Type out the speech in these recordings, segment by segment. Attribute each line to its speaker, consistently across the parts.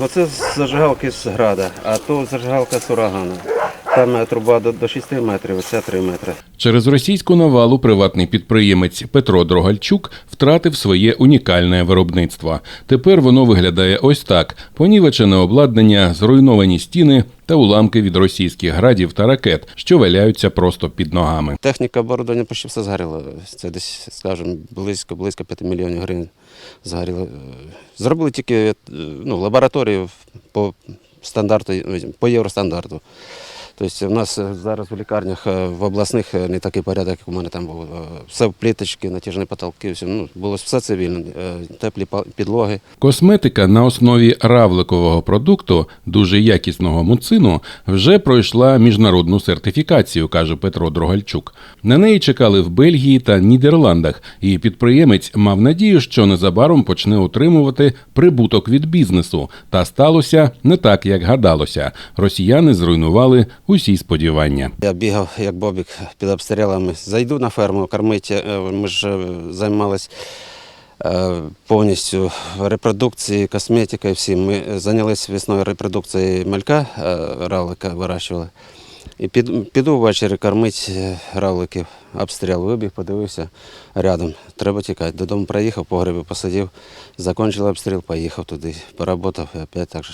Speaker 1: Оце зажигалки з града, а то зажигалка з урагана. Там труба до, до 6 метрів, оця 3 метри.
Speaker 2: Через російську навалу приватний підприємець Петро Дрогальчук втратив своє унікальне виробництво. Тепер воно виглядає ось так: понівечене обладнання, зруйновані стіни та уламки від російських градів та ракет, що валяються просто під ногами.
Speaker 1: Техніка оборудовання почти все згоріло. Це десь, скажімо, близько, близько 5 мільйонів гривень згоріло. Зробили тільки е, ну, лабораторію по стандарту, по євростандарту. Тобто у нас е, зараз в лікарнях е, в обласних е, не такий порядок, як у мене там був. Все в пліточки, натяжні потолки, ну, було все цивільне, теплі підлоги.
Speaker 2: Косметика на основі равликового продукту, дуже якісного муцину, вже пройшла міжнародну сертифікацію, каже Петро Дрогальчук. На неї чекали в Бельгії та Нідерландах, і підприємець мав надію, що незабаром почне отримувати прибуток від бізнесу. Та сталося не так, як гадалося. Росіяни зруйнували усі сподівання.
Speaker 1: Я бігав як бобік під обстрілами. Зайду на ферму, кормити. Е, Ми ж е, займалися е, повністю репродукцією, косметикою. Всім. Ми зайнялися весною репродукцією малька, равлика вирощували. І під, піду ввечері кормити равликів. Обстріл вибіг, подивився рядом. Треба тікати. Додому приїхав, по грибі посадив, закінчили обстріл, поїхав туди, поработав і опять так же.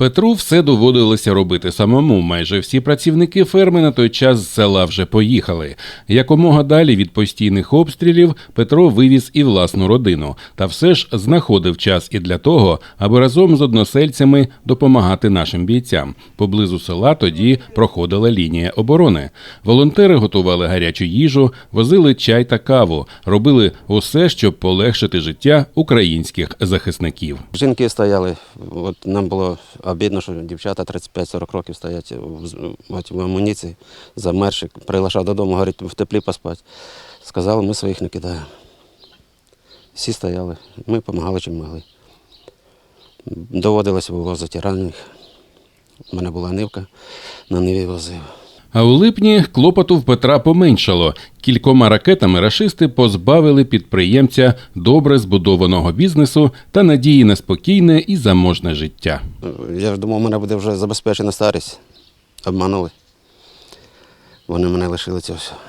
Speaker 2: Петру все доводилося робити самому. Майже всі працівники ферми на той час з села вже поїхали. Якомога далі від постійних обстрілів Петро вивіз і власну родину, та все ж знаходив час і для того, аби разом з односельцями допомагати нашим бійцям. Поблизу села тоді проходила лінія оборони. Волонтери готували гарячу їжу, возили чай та каву, робили усе, щоб полегшити життя українських захисників.
Speaker 1: Жінки стояли, от нам було обідно, що дівчата 35-40 років стоять в, амуніції, замерші, приглашав додому, говорить, в теплі поспати. Сказали, ми своїх не кидаємо. Всі стояли, ми допомагали чим могли. Доводилось вивозити ранених. У мене була нивка, на ниві возив.
Speaker 2: А у липні клопоту в Петра поменшало. Кількома ракетами рашисти позбавили підприємця добре збудованого бізнесу та надії на спокійне і заможне життя.
Speaker 1: Я ж думав, мене буде вже забезпечена старість. Обманули. Вони мене лишили цього всього.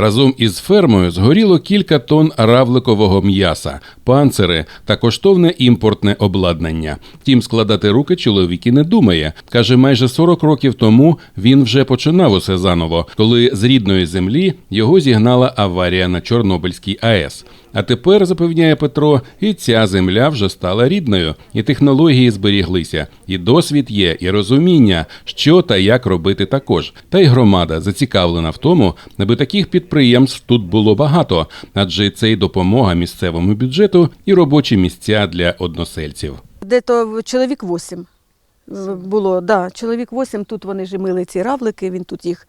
Speaker 2: Разом із фермою згоріло кілька тонн равликового м'яса, панцири та коштовне імпортне обладнання. Тім складати руки чоловік і не думає. Каже, майже 40 років тому він вже починав усе заново, коли з рідної землі його зігнала аварія на Чорнобильській АЕС. А тепер, запевняє Петро, і ця земля вже стала рідною, і технології зберіглися, і досвід є, і розуміння, що та як робити також. Та й громада зацікавлена в тому, аби таких підприємств тут було багато, адже це й допомога місцевому бюджету, і робочі місця для односельців.
Speaker 3: Де-то чоловік восім було, да, чоловік восім, тут вони ж мили ці равлики, він тут їх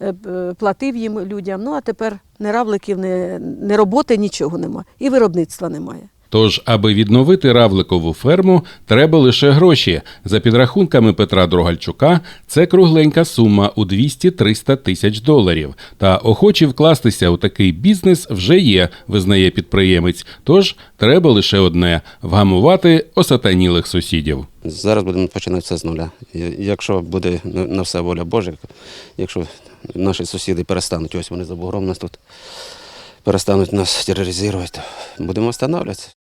Speaker 3: е, е, платив їм людям. Ну а тепер не равликів, не, не роботи, нічого немає. І виробництва немає.
Speaker 2: Тож, аби відновити равликову ферму, треба лише гроші. За підрахунками Петра Дрогальчука, це кругленька сума у 200-300 тисяч доларів. Та охочі вкластися у такий бізнес вже є, визнає підприємець. Тож треба лише одне вгамувати осатанілих сусідів.
Speaker 1: Зараз будемо починати все з нуля. Якщо буде на все воля Божа, якщо наші сусіди перестануть, ось вони за нас тут, перестануть нас тероризувати, будемо встановлюватися.